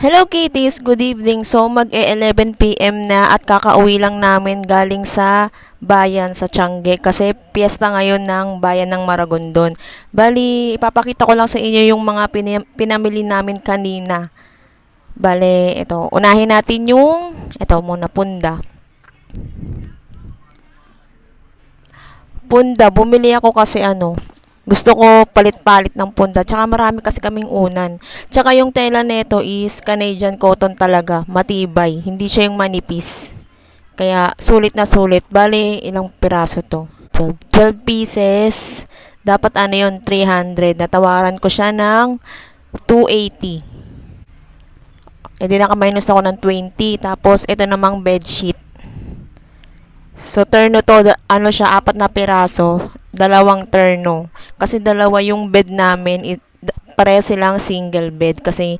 Hello kitties, good evening. So mag-11pm na at kakauwi lang namin galing sa bayan sa Tiangge kasi piyesta ngayon ng bayan ng Maragondon. Bali, ipapakita ko lang sa inyo yung mga pini- pinamili namin kanina. Bale, ito. Unahin natin yung, ito muna, punda. Punda, bumili ako kasi ano, gusto ko palit-palit ng punda. Tsaka marami kasi kaming unan. Tsaka yung tela nito is Canadian cotton talaga. Matibay. Hindi siya yung manipis. Kaya sulit na sulit. Bale, ilang piraso to? 12, 12 pieces. Dapat ano yun? 300. Natawaran ko siya ng 280. E di naka-minus ako ng 20. Tapos, ito namang bedsheet. So, terno to, ano siya, apat na piraso, dalawang terno. Kasi dalawa yung bed namin, it, pareha silang single bed. Kasi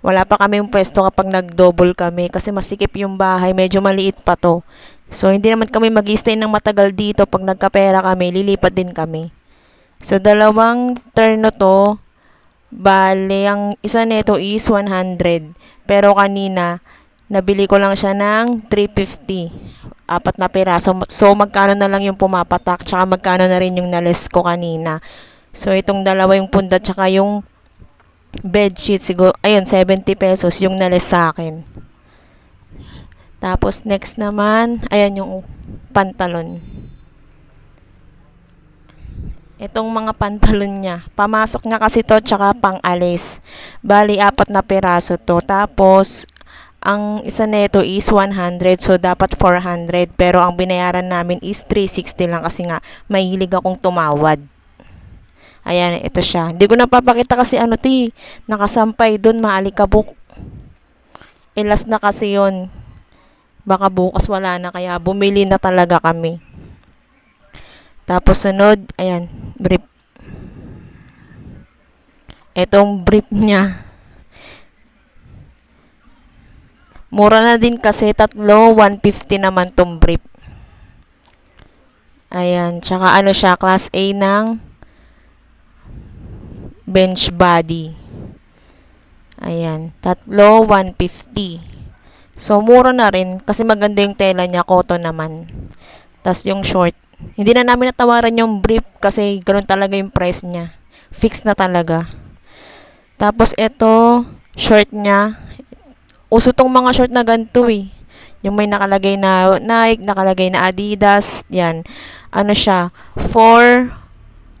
wala pa kami yung pwesto kapag nag-double kami. Kasi masikip yung bahay, medyo maliit pa to. So, hindi naman kami mag stay ng matagal dito. Pag nagkapera kami, lilipat din kami. So, dalawang terno to, bale, ang isa nito is 100. Pero kanina, nabili ko lang siya ng 350 apat na piraso. So, magkano na lang yung pumapatak, tsaka magkano na rin yung nales ko kanina. So, itong dalawa yung punda, tsaka yung bedsheet, siguro, ayun, 70 pesos yung nales sa akin. Tapos, next naman, ayan yung pantalon. Itong mga pantalon niya. Pamasok niya kasi to, tsaka pang alis. Bali, apat na piraso to. Tapos, ang isa nito is 100 so dapat 400 pero ang binayaran namin is 360 lang kasi nga mahilig akong tumawad. Ayan, ito siya. Hindi ko napapakita kasi ano ti, nakasampay doon maalikabok. Ilas na kasi yon. Baka bukas wala na kaya bumili na talaga kami. Tapos sunod, ayan, brief. Itong brief niya. Mura na din kasi tatlo, 150 naman tong brief. Ayan, tsaka ano siya, class A ng bench body. Ayan, tatlo, 150. So, mura na rin kasi maganda yung tela niya, cotton naman. Tapos yung short. Hindi na namin natawaran yung brief kasi ganun talaga yung price niya. Fix na talaga. Tapos ito, short niya, uso tong mga short na ganito eh. Yung may nakalagay na Nike, nakalagay na Adidas, yan. Ano siya, for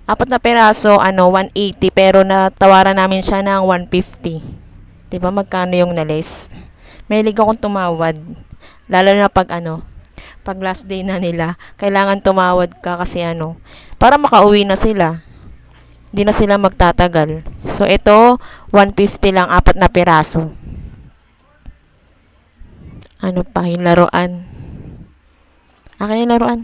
apat na peraso, ano, 180, pero natawaran namin siya ng 150. 'Di ba magkano yung nalis? May liga akong tumawad. Lalo na pag ano, pag last day na nila, kailangan tumawad ka kasi ano, para makauwi na sila. Hindi na sila magtatagal. So, ito, 150 lang, apat na peraso ano pa, yung laruan. Akin yung laruan.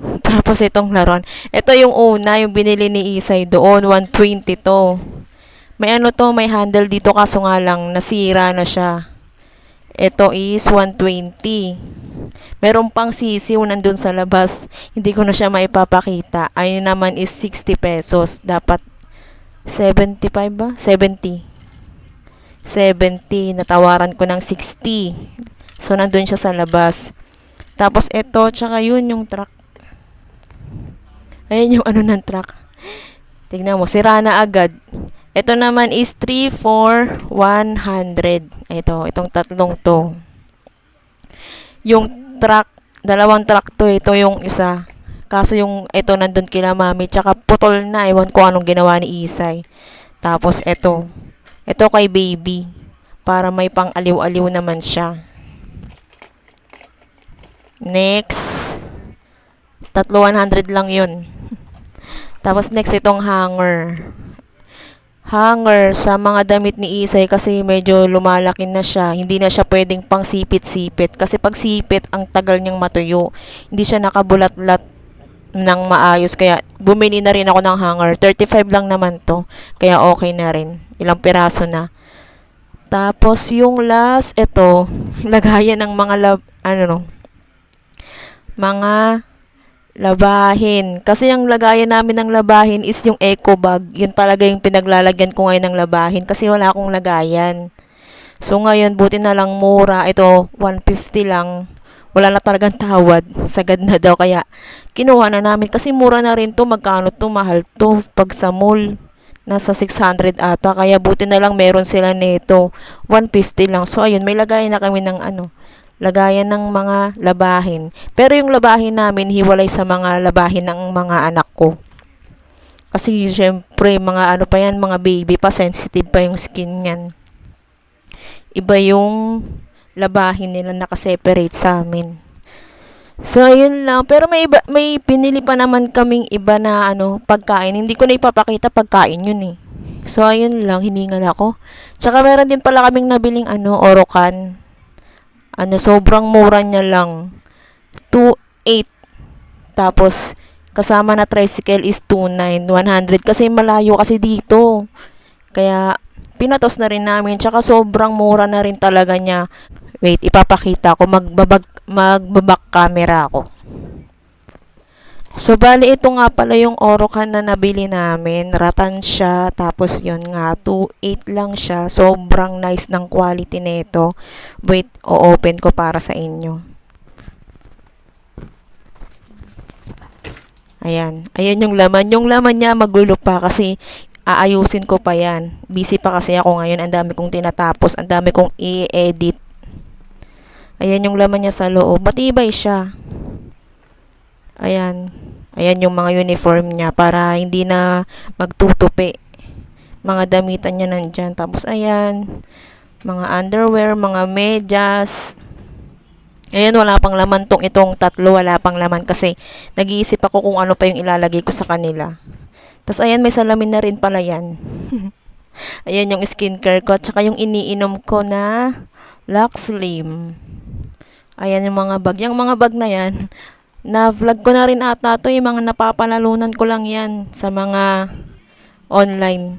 Tapos itong laruan. Ito yung una, yung binili ni Isay doon, 120 to. May ano to, may handle dito kaso nga lang, nasira na siya. Ito is 120. Meron pang sisiw nandun sa labas. Hindi ko na siya maipapakita. Ayun naman is 60 pesos. Dapat 75 ba? 70. 70. Natawaran ko ng 60. So, nandun siya sa labas. Tapos, ito, tsaka yun yung truck. Ayan yung ano ng truck. Tignan mo, sira na agad. Ito naman is 3 for 100. Ito, itong tatlong to. Yung truck, dalawang truck to, ito yung isa. Kaso yung ito nandun kila mami, tsaka putol na, ewan ko anong ginawa ni Isay. Tapos ito, ito kay baby. Para may pang aliw-aliw naman siya. Next. Tatlo 100 lang yun. Tapos next itong hanger. Hanger sa mga damit ni Isay kasi medyo lumalaki na siya. Hindi na siya pwedeng pang sipit-sipit. Kasi pag sipit, ang tagal niyang matuyo. Hindi siya nakabulat-lat ng maayos. Kaya bumili na rin ako ng hanger. 35 lang naman to. Kaya okay na rin. Ilang piraso na. Tapos yung last, ito, lagayan ng mga lab, ano no, mga labahin. Kasi yung lagayan namin ng labahin is yung eco bag. Yun talaga yung pinaglalagyan ko ngayon ng labahin kasi wala akong lagayan. So ngayon, buti na lang mura. Ito, 150 lang. Wala na talagang tawad. Sagad na daw. Kaya, kinuha na namin. Kasi mura na rin to. Magkano to? Mahal to. Pag sa mall, nasa 600 ata. Kaya buti na lang meron sila nito. 150 lang. So ayun, may lagayan na kami ng ano, lagayan ng mga labahin. Pero yung labahin namin, hiwalay sa mga labahin ng mga anak ko. Kasi syempre, mga ano pa yan, mga baby pa, sensitive pa yung skin yan. Iba yung labahin nila nakaseparate sa amin. So, ayun lang. Pero may iba, may pinili pa naman kaming iba na ano, pagkain. Hindi ko na ipapakita pagkain yun eh. So, ayun lang. Hiningal ako. Tsaka meron din pala kaming nabiling ano, orokan. Ano, sobrang mura niya lang. 2.8. Tapos, kasama na tricycle is 2.9. 100. Kasi malayo kasi dito. Kaya, pinatos na rin namin. Tsaka sobrang mura na rin talaga niya. Wait, ipapakita ko. Magbabag, magbabak camera ako. So, bali ito nga pala yung Orocan na nabili namin. Ratan siya. Tapos yun nga, 2.8 lang siya. Sobrang nice ng quality nito. Wait, o-open ko para sa inyo. Ayan. Ayan yung laman. Yung laman niya magulo pa kasi aayusin ko pa yan. Busy pa kasi ako ngayon. Ang dami kong tinatapos. Ang dami kong i-edit. Ayan yung laman niya sa loob. Matibay siya. Ayan. Ayan yung mga uniform niya para hindi na magtutupi. Mga damitan niya nandyan. Tapos ayan. Mga underwear, mga medyas. Ayan, wala pang laman tong itong tatlo. Wala pang laman kasi nag-iisip ako kung ano pa yung ilalagay ko sa kanila. Tapos ayan, may salamin na rin pala yan. ayan yung skincare ko. Tsaka yung iniinom ko na Lux Slim. Ayan yung mga bag. Yung mga bag na yan, na-vlog ko na rin ata to. Yung mga napapanalunan ko lang yan sa mga online.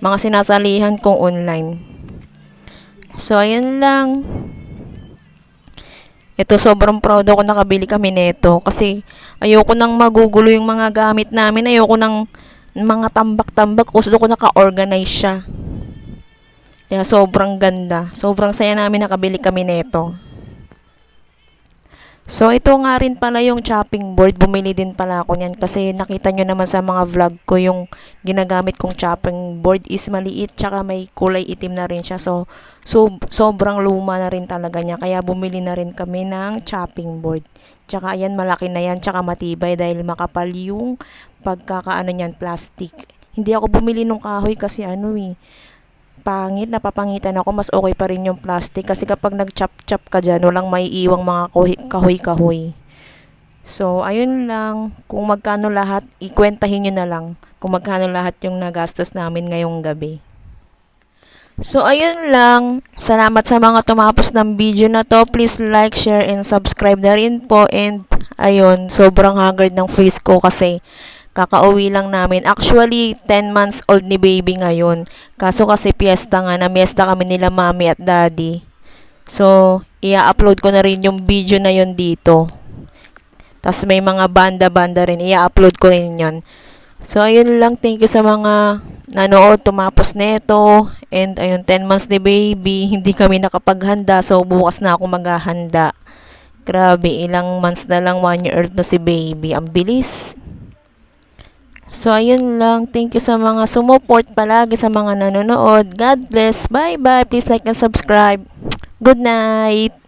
Mga sinasalihan kong online. So, ayan lang. Ito, sobrang proud ako nakabili kami nito. Kasi, ayoko nang magugulo yung mga gamit namin. Ayoko nang mga tambak-tambak. Gusto ko naka-organize siya. Kaya, sobrang ganda. Sobrang saya namin nakabili kami nito. So, ito nga rin pala yung chopping board. Bumili din pala ako niyan kasi nakita nyo naman sa mga vlog ko yung ginagamit kong chopping board is maliit tsaka may kulay itim na rin siya. So, so sobrang luma na rin talaga niya. Kaya bumili na rin kami ng chopping board. Tsaka ayan, malaki na yan tsaka matibay dahil makapal yung pagkakaano niyan, plastic. Hindi ako bumili nung kahoy kasi ano eh, pangit, napapangitan ako, mas okay pa rin yung plastic. Kasi kapag nag-chop-chop ka dyan, walang may iwang mga kahoy-kahoy. So, ayun lang. Kung magkano lahat, ikwentahin nyo na lang kung magkano lahat yung nagastos namin ngayong gabi. So, ayun lang. Salamat sa mga tumapos ng video na to. Please like, share, and subscribe na rin po. And, ayun, sobrang haggard ng face ko kasi kakauwi lang namin. Actually, 10 months old ni baby ngayon. Kaso kasi piyesta nga, na miesta kami nila mami at daddy. So, i-upload ko na rin yung video na yon dito. Tapos may mga banda-banda rin. I-upload ko rin yon. So, ayun lang. Thank you sa mga nanood, tumapos neto. And, ayun, 10 months ni baby. Hindi kami nakapaghanda. So, bukas na ako maghahanda. Grabe, ilang months na lang, 1 year old na si baby. Ang bilis. So, ayun lang. Thank you sa mga sumuport palagi sa mga nanonood. God bless. Bye-bye. Please like and subscribe. Good night.